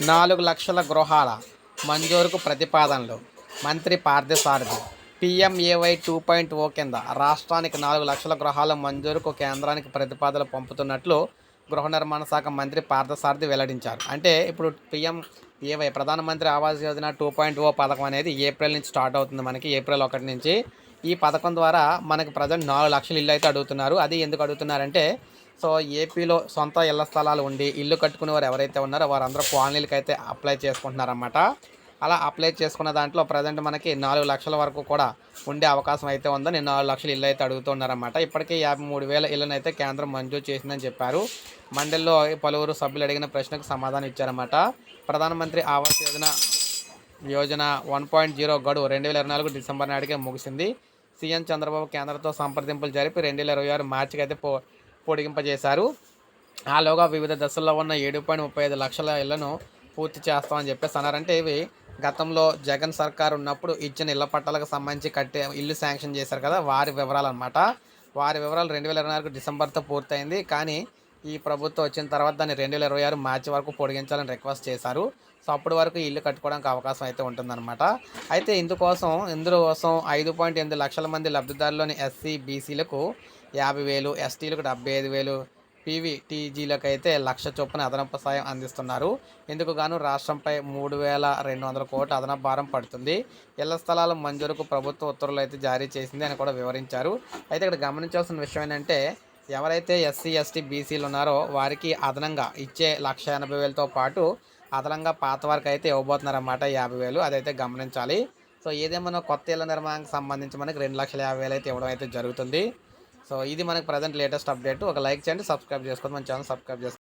నాలుగు లక్షల గృహాల మంజూరుకు ప్రతిపాదనలు. మంత్రి Parthasarathy PMAY two point O కింద రాష్ట్రానికి నాలుగు లక్షల గృహాల మంజూరుకు కేంద్రానికి ప్రతిపాదనలు పంపుతున్నట్లు గృహ నిర్మాణ శాఖ మంత్రి పార్థసారథి వెల్లడించారు. అంటే ఇప్పుడు PM AY Pradhan Mantri Awas Yojana two point O పథకం అనేది ఏప్రిల్ నుంచి స్టార్ట్ అవుతుంది. మనకి ఏప్రిల్ ఒకటి నుంచి ఈ పథకం ద్వారా మనకి ప్రజెంట్ నాలుగు లక్షలు ఇల్లు అయితే అడుగుతున్నారు. అది ఎందుకు అడుగుతున్నారంటే సో ఏపీలో సొంత ఇళ్ళ స్థలాలు ఉండి ఇల్లు కట్టుకునే వారు ఎవరైతే ఉన్నారో వారందరూ కాలనీలకు అయితే అప్లై చేసుకుంటున్నారన్నమాట. అలా అప్లై చేసుకున్న దాంట్లో ప్రజెంట్ మనకి నాలుగు లక్షల వరకు కూడా ఉండే అవకాశం అయితే ఉందని నాలుగు లక్షలు ఇల్లు అయితే అడుగుతున్నారన్నమాట. ఇప్పటికే యాభై మూడు వేల ఇళ్ళను అయితే కేంద్రం మంజూరు చేసిందని చెప్పారు. మండలిలో పలువురు సభ్యులు అడిగిన ప్రశ్నకు సమాధానం ఇచ్చారన్నమాట. Pradhan Mantri Awas Yojana Yojana one point zero గడువు రెండు వేల ఇరవై నాలుగు డిసెంబర్ నాటికే ముగిసింది. సీఎం చంద్రబాబు కేంద్రంతో సంప్రదింపులు జరిపి రెండు వేల ఇరవై ఆరు మార్చికి అయితే పో పొడిగింపజేశారు. ఆలోగా వివిధ దశల్లో ఉన్న ఏడు పాయింట్ ముప్పై ఐదు లక్షల ఇళ్ళను పూర్తి చేస్తామని చెప్పేసి అన్నారంటే ఇవి గతంలో జగన్ సర్కార్ ఉన్నప్పుడు ఇచ్చిన ఇళ్ళ పట్టాలకు సంబంధించి కట్టే ఇల్లు శాంక్షన్ చేశారు కదా వారి వివరాలు అనమాట వారి వివరాలు రెండు వేల ఇరవై నాలుగు డిసెంబర్తో పూర్తయింది. కానీ ఈ ప్రభుత్వం వచ్చిన తర్వాత దాన్ని రెండు వేల ఇరవై ఆరు మార్చి వరకు పొడిగించాలని రిక్వెస్ట్ చేశారు. సో అప్పటి వరకు ఇల్లు కట్టుకోవడానికి అవకాశం అయితే ఉంటుందన్నమాట. అయితే ఇందుకోసం ఇందుకోసం ఐదు పాయింట్ ఎనిమిది లక్షల మంది లబ్ధిదారులోని ఎస్సీ బీసీలకు యాభై వేలు ఎస్టీలకు డెబ్బై ఐదు వేలు పీవీటీజీలకు అయితే లక్ష చొప్పున అదనపు సాయం అందిస్తున్నారు. ఇందుకు గాను రాష్ట్రంపై మూడు వేల రెండు వందల కోట్ల అదనపు భారం పడుతుంది. ఇళ్ళ స్థలాల మంజూరుకు ప్రభుత్వ ఉత్తర్వులు అయితే జారీ చేసింది అని కూడా వివరించారు. అయితే ఇక్కడ గమనించాల్సిన విషయం ఏంటంటే ఎవరైతే ఎస్సీ ఎస్టీ బీసీలు ఉన్నారో వారికి అదనంగా ఇచ్చే లక్ష ఎనభై వేలతో పాటు అదనంగా పాత వారికి అయితే ఇవ్వబోతున్నారన్నమాట యాభై వేలు. అదైతే గమనించాలి. సో ఏదేమన్నా కొత్త ఇళ్ళ నిర్మాణానికి సంబంధించి మనకి రెండు లక్షల యాభై వేలు అయితే ఇవ్వడం అయితే జరుగుతుంది. సో ఇది మనకి ప్రజెంట్ లేటెస్ట్ అప్డేట్ ఒక లైక్ చేయండి సబ్స్క్రైబ్ చేసుకోండి మన ఛానల్ సబ్స్క్రైబ్ చేసుకోండి.